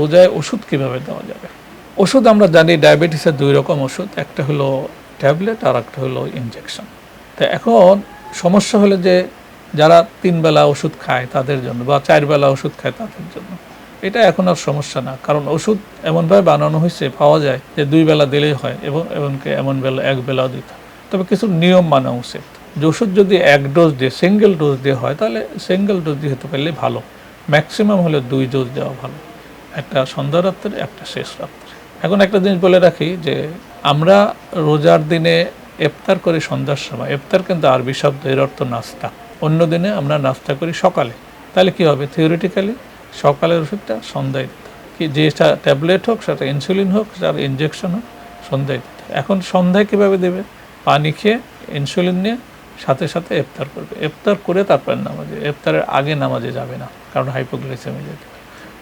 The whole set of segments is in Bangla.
রোজায় ওষুধ কীভাবে দেওয়া যাবে? ওষুধ আমরা জানি ডায়াবেটিসের দুই রকম ওষুধ, একটা হলো ট্যাবলেট আর একটা হলো ইনজেকশন। তো এখন সমস্যা হলো যে যারা তিন বেলা ওষুধ খায় তাদের জন্য বা চার বেলা ওষুধ খায় তাদের জন্য। এটা এখন আর সমস্যা না, কারণ ওষুধ এমনভাবে বানানো হয়েছে, পাওয়া যায় যে দুই বেলা দিলেই হয় এবং এমনকি এমন বেলা এক বেলাও দিতে। তবে কিছু নিয়ম মানা উচিত। যে ওষুধ যদি এক ডোজ দিয়ে, সিঙ্গেল ডোজ দিয়ে হয়, তাহলে সিঙ্গেল ডোজ দিয়ে হতে পারলে ভালো। ম্যাক্সিমাম হলে দুই ডোজ দেওয়া ভালো। একটা সন্ধ্যা রাত্রে, একটা শেষ রাত্রে। এখন একটা জিনিস বলে রাখি যে, আমরা রোজার দিনে ইফতার করি সন্ধ্যার সময়। এফতার কিন্তু আরবি শব্দ এর অর্থ নাস্তা। অন্য দিনে আমরা নাস্তা করি সকালে। তাহলে কি হবে? থিওরিটিক্যালি সকালের ওষুধটা সন্ধ্যায় দিতে কি যেটা ট্যাবলেট হোক, সেটা ইনসুলিন হোক, সেটা ইনজেকশন হোক, সন্ধ্যায় দিতে এখন সন্ধ্যায় কীভাবে দেবে? পানি খেয়ে ইনসুলিন নিয়ে সাথে সাথে ইফতার করবে। ইফতার করে তারপর নামাজে। ইফতারের আগে নামাজে যাবে না, কারণ হাইপোগ্লাইসেমি যেতে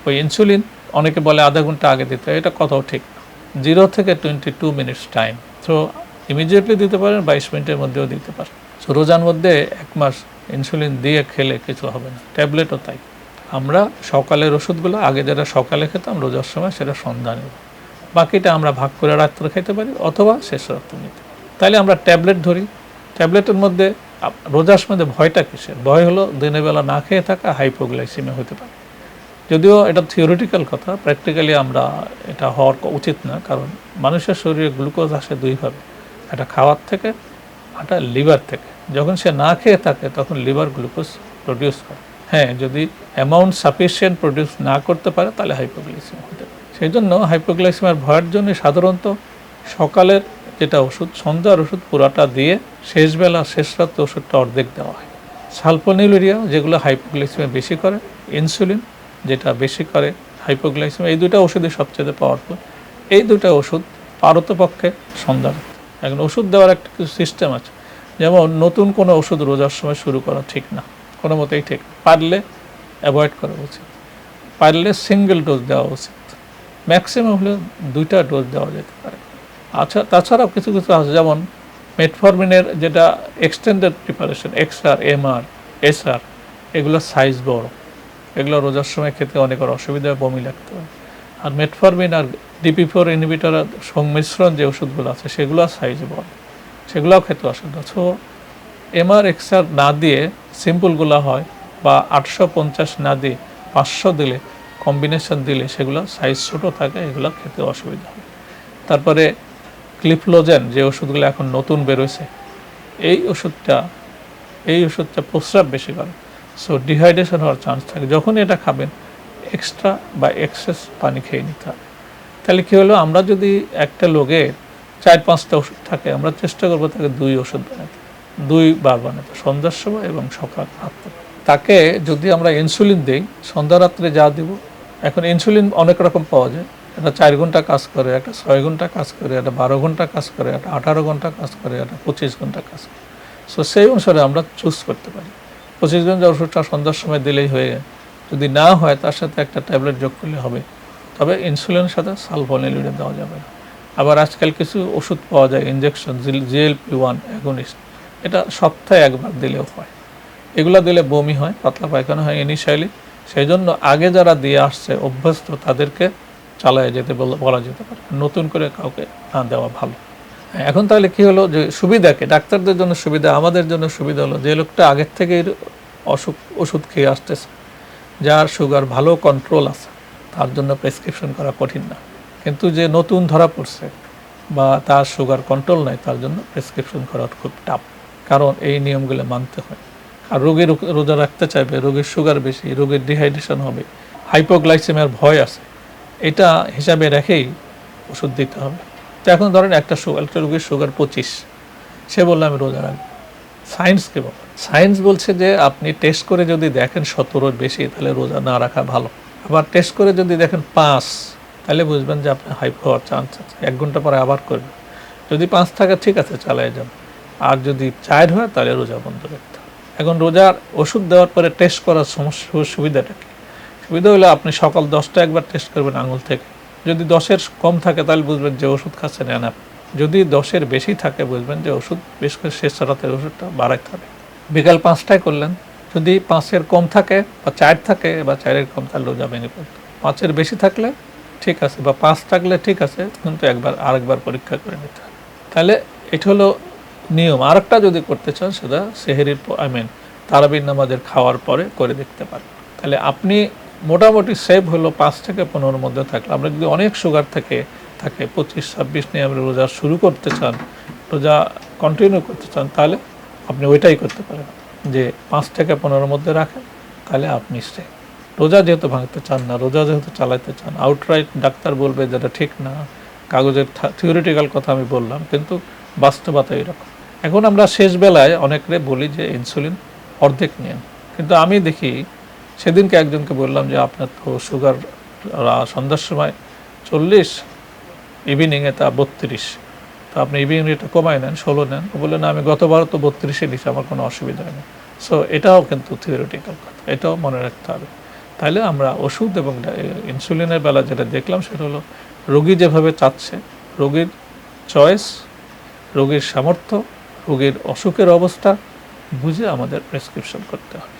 ওই ইনসুলিন অনেকে বলে আধা ঘণ্টা আগে দিতে এটা কথাও ঠিক। জিরো থেকে টোয়েন্টি টু মিনিটস টাইম। তো ইমিডিয়েটলি দিতে পারেন, বাইশ মিনিটের মধ্যেও দিতে পারেন। সো রোজার মধ্যে এক মাস ইনসুলিন দিয়ে খেলে কিছু হবে না। ট্যাবলেটও তাই। আমরা সকালের ওষুধগুলো, আগে যেটা সকালে খেতাম, রোজার সময় সেটা সন্ধ্যা নেব। বাকিটা আমরা ভাগ করে রাত্রে খেতে পারি, অথবা শেষ রাত্রে নিতে তাইলে আমরা ট্যাবলেট ধরি। ট্যাবলেটের মধ্যে রোজার মধ্যে ভয়টা কিসের? ভয় হলো দিনের বেলা না খেয়ে থাকা, হাইপোগ্লাইসিমে হতে পারে। যদিও এটা থিওরিটিক্যাল কথা প্র্যাকটিক্যালি আমরা এটা হওয়ার উচিত না, কারণ মানুষের শরীরে গ্লুকোজ আসে দুইভাবে একটা খাওয়ার থেকে, একটা লিভার থেকে। যখন সে না খেয়ে থাকে, তখন লিভার গ্লুকোজ প্রডিউস করে। হ্যাঁ যদি অ্যামাউন্ট সাফিসিয়েন্ট প্রডিউস না করতে পারে, তাহলে হাইপোগ্লাইসিমিয়া হতে পারে। সেই জন্য হাইপোগ্লাইসিমিয়ার ভয়ের জন্য সাধারণত সকালের যেটা ওষুধ, সন্ধ্যার ওষুধ পুরাটা দিয়ে শেষবেলা, শেষ রাত্রে ওষুধটা অর্ধেক দেওয়া হয়। সালফোনিলুরিয়া যেগুলো হাইপোগ্লাইসিমিয়া বেশি করে ইনসুলিন যেটা বেশি করে হাইপোগ্লাইসিমিয়া এই দুটো ওষুধই সবচেয়ে পাওয়ারফুল এই দুটো ওষুধ পারতপক্ষে সন্ধান। এখন ওষুধ দেওয়ার একটা কিছু সিস্টেম আছে, যেমন নতুন কোনো ওষুধ রোজার সময় শুরু করা ঠিক না, কোনো মতেই ঠিক পারলে অ্যাভয়েড করা উচিত। পারলে সিঙ্গেল ডোজ দেওয়া উচিত। ম্যাক্সিমাম হলে দুইটা ডোজ দেওয়া যেতে পারে। আচ্ছা তাছাড়াও কিছু কিছু আছে, যেমন মেটফরমিনের যেটা extended preparation XR MR SR এগুলোর সাইজ বড়। এগুলো রোজার সময় খেতে অনেকের অসুবিধা বমি লাগতে হয়। আর মেটফরমিন আর ডিপি ফোর ইনহিবিটর সংমিশ্রণ যে ওষুধগুলো আছে, সেগুলো সাইজ বড়। সেগুলোও খেতে অসুবিধা সো এমআর এক্সআর না দিয়ে সিম্পলগুলো হয় বা আটশো পঞ্চাশ না দিয়ে পাঁচশো দিলে কম্বিনেশন দিলে সেগুলো সাইজ ছোটো থাকে, এগুলো খেতে অসুবিধা হয়। তারপরে ক্লিফলোজেন যে ওষুধগুলো এখন নতুন বেরোছে এই ওষুধটা এই ওষুধটা প্রস্রাব বেশি করে। সো ডিহাইড্রেশন হওয়ার চান্স থাকে। যখন এটা খাবেন এক্সট্রা বা এক্সেস পানি খেয়ে নিতে হবে। তাহলে কী হলো? আমরা যদি একটা লোকের চার পাঁচটা ওষুধ থাকে, আমরা চেষ্টা করব তাকে দুই ওষুধ বানাতে। দুই বার বানাতে, সন্ধ্যার সময় এবং সকাল রাত্রে। তাকে যদি আমরা ইনসুলিন দিই, সন্ধ্যা রাত্রে যা দিব, এখন ইনসুলিন অনেক রকম পাওয়া যায়। একটা চার ঘণ্টা কাজ করে, একটা ছয় ঘণ্টা কাজ করে, একটা বারো ঘণ্টা কাজ করে, একটা আঠারো ঘণ্টা কাজ করে, একটা পঁচিশ ঘণ্টা কাজ করে। সো সেই অনুসারে আমরা চুজ করতে পারি। পঁচিশ ঘণ্টা ওষুধটা সন্ধ্যার সময় দিলেই হয়ে যদি না হয়, তার সাথে একটা ট্যাবলেট যোগ করলে হবে। তবে ইনসুলিনের সাথে সালফোনিলিডে দেওয়া যাবে না। আবার আজকাল কিছু ওষুধ পাওয়া যায় ইনজেকশন জিএলপি ওয়ান অ্যাগনিস্ট এটা সপ্তাহে একবার দিলেও হয়। এগুলো দিলে বমি হয়, পাতলা পায়খানা হয় ইনিশিয়ালি সেই জন্য আগে যারা দিয়ে আসছে, অভ্যস্ত, তাদেরকে চালায় যেতে বলা যেতে পারে। নতুন করে কাউকে না দেওয়া ভালো। এখন তাহলে কি হলো যে সুবিধাকে, ডাক্তারদের জন্য সুবিধা, আমাদের জন্য সুবিধা হলো যে লোকটা আগের থেকেই অসুখ, ওষুধ খেয়ে আসতেছে, যার সুগার ভালো কন্ট্রোল আছে, তার জন্য প্রেসক্রিপশন করা কঠিন না। কিন্তু যে নতুন ধরা পড়ছে বা তার সুগার কন্ট্রোল নাই, তার জন্য প্রেসক্রিপশন করা খুব টাফ কারণ এই নিয়মগুলো মানতে হয়। আর রোগীর রো- রোজা রাখতে চাইবে, রোগীর সুগার বেশি, রোগীর ডিহাইড্রেশন হবে হাইপোগ্লাইসেমিয়ার ভয় আছে, এটা হিসাবে রেখেই ওষুধ দিতে হবে। তো এখন ধরেন একটা সুগার একটা রোগীর সুগার পঁচিশ, সে বলল, আমি রোজা রাখব। সায়েন্স কে বলে সায়েন্স বলছে যে, আপনি টেস্ট করে যদি দেখেন সতেরোর বেশি, তাহলে রোজা না রাখা ভালো। আবার টেস্ট করে যদি দেখেন পাঁচ, তাহলে বুঝবেন যে আপনার হাইপ হওয়ার চান্স আছে। এক ঘণ্টা পরে আবার করবেন। যদি পাঁচ থাকে ঠিক আছে, চালিয়ে যান। আর যদি চার হয়, তাহলে রোজা বন্ধ রাখতে এখন রোজার ওষুধ দেওয়ার পরে টেস্ট করার সমস্যা, সুবিধাটা কি? সুবিধা হলে, আপনি সকাল দশটা একবার টেস্ট করবেন আঙুল থেকে। যদি দশের কম থাকে, তাহলে বুঝবেন যে ওষুধ খাচ্ছেন এনাফ যদি দশের বেশি থাকে, বুঝবেন যে ওষুধ বেশ করে শেষ রাতের ওষুধটা বাড়াইতে হবে। বিকাল পাঁচটায় করলেন। যদি পাঁচের কম থাকে বা চার থাকে, বা চারের কম, তাহলে রোজা ভেঙে পাঁচের বেশি থাকলে ঠিক আছে, বা পাঁচ থাকলে ঠিক আছে, কিন্তু একবার, আরেকবার পরীক্ষা করে নিতে হবে। তাহলে এটা হলো নিয়ম। আরেকটা যদি করতে চান, সেটা সেহেরির আই মিন তারাবির নামাজের খাওয়ার পরে করে দেখতে পারেন। তাহলে আপনি মোটামুটি সেভ হলো পাঁচ থেকে পনেরোর মধ্যে থাকলে। আমরা যদি অনেক সুগার থেকে থাকে, পঁচিশ, ছাব্বিশ নিয়ে আপনি রোজা শুরু করতে চান, রোজা কন্টিনিউ করতে চান, তাহলে আপনি ওইটাই করতে পারেন। যে পাঁচ থেকে পনেরোর মধ্যে রাখেন, তাহলে আপনি সে রোজা যেহেতু ভাঙতে চান না, রোজা যেহেতু চালাতে চান আউটরাইট ডাক্তার বলবে যেটা ঠিক না, কাগজের থিওরিটিক্যাল কথা আমি বললাম, কিন্তু বাস্তবতা এরকম। এখন আমরা শেষ বেলায় অনেকরে বলি যে ইনসুলিন অর্ধেক নিন। কিন্তু আমি দেখি সেদিনকে একজনকে বললাম যে, আপনার তো সুগার সন্ধ্যার সময় চল্লিশ ইভিনিংয়ে তা বত্রিশ। তো আপনি ইভিনিং এটা কমায় নেন, ষোলো নেন। বললেন আমি গতবার তো বত্রিশে নিছি আমার কোনো অসুবিধা হয়নি। সো এটাও কিন্তু থিওরিটিক্যাল কথা, এটাও মনে রাখতে হবে। তাহলে আমরা ওষুধ এবং ইনসুলিনের বেলা যেটা দেখলাম, সেটা হলো রোগী যেভাবে চাচ্ছে, রোগীর চয়েস রোগীর সামর্থ্য, রোগীর অসুখের অবস্থা, বুঝে আমাদের প্রেসক্রিপশন করতে হবে।